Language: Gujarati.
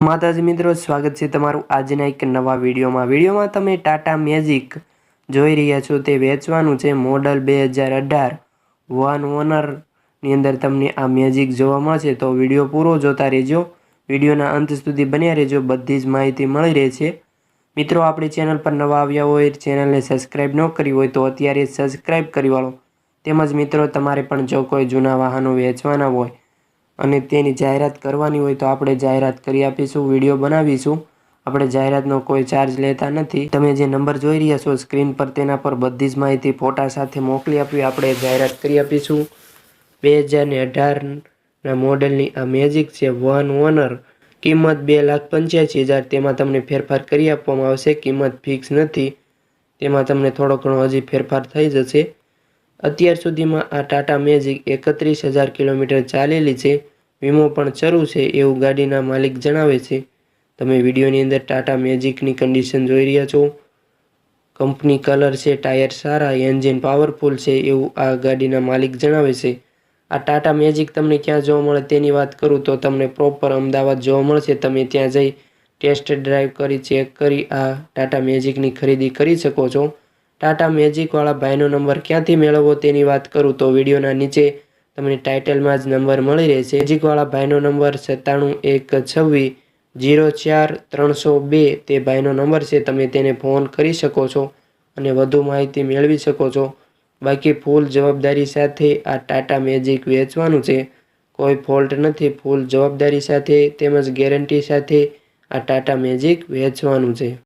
માતાજી મિત્રો, સ્વાગત છે તમારું આજના એક નવા વિડીયોમાં. વિડીયોમાં તમે ટાટા મેજિક જોઈ રહ્યા છો. તે વેચવાનું છે મોડલ બે હજાર અઢાર. વન ઓનરની અંદર તમને આ મેજિક જોવા મળશે. તો વીડિયો પૂરો જોતા રહેજો. વિડીયોના અંત સુધી બન્યા રહેજો. બધી જ માહિતી મળી રહે છે મિત્રો, આપણી ચેનલ પર નવા આવ્યા હોય, ચેનલને સબસ્ક્રાઈબ ન કરી હોય, તો અત્યારે સબસ્ક્રાઈબ કરી વાળો. તેમજ મિત્રો, તમારે પણ જો કોઈ જૂના વાહનો વેચવાના હોય અને તેની જાહેરાત કરવાની હોય તો આપણે જાહેરાત કરી આપીશું, વીડિયો બનાવીશું. આપણે જાહેરાતનો કોઈ ચાર્જ લેતા નથી. તમે જે નંબર જોઈ રહ્યા છો સ્ક્રીન પર તેના પર બધી જ માહિતી ફોટા સાથે મોકલી આપી આપણે જાહેરાત કરી આપીશું. બે હજારને અઢારના મોડેલની આ મેજિક છે વન ઓનર કિંમત બે લાખ પંચ્યાસી હજાર. તેમાં તમને ફેરફાર કરી આપવામાં આવશે. કિંમત ફિક્સ નથી. તેમાં તમને થોડો ઘણો હજી ફેરફાર થઈ જશે. અત્યાર સુધીમાં આ ટાટા મેજિક એકત્રીસ હજાર કિલોમીટર ચાલેલી છે. વીમો પણ શરૂ છે એવું ગાડીના માલિક જણાવે છે. તમે વિડીયોની અંદર ટાટા મેજિકની કન્ડિશન જોઈ રહ્યા છો. કંપની કલર છે, ટાયર સારા, એન્જિન પાવરફુલ છે એવું આ ગાડીના માલિક જણાવે છે. આ ટાટા મેજિક તમને ક્યાં જોવા મળે તેની વાત કરું તો તમને પ્રોપર અમદાવાદ જોવા મળશે. તમે ત્યાં જઈ ટેસ્ટ ડ્રાઈવ કરી ચેક કરી આ ટાટા મેજિકની ખરીદી કરી શકો છો. ટાટા મેજિકવાળા ભાઈનો નંબર ક્યાંથી મેળવવો તેની વાત કરું તો વિડીયોના નીચે તમને ટાઇટલમાં જ નંબર મળી રહેશે. મેજિકવાળા ભાઈનો નંબર સત્તાણું એક છવ્વીસ જીરો ચાર ત્રણસો બે તે ભાઈનો નંબર છે. તમે તેને ફોન કરી શકો છો અને વધુ માહિતી મેળવી શકો છો. બાકી ફૂલ જવાબદારી સાથે આ ટાટા મેજિક વેચવાનું છે. કોઈ ફોલ્ટ નથી. ફૂલ જવાબદારી સાથે તેમજ ગેરંટી સાથે આ ટાટા મેજિક વેચવાનું છે.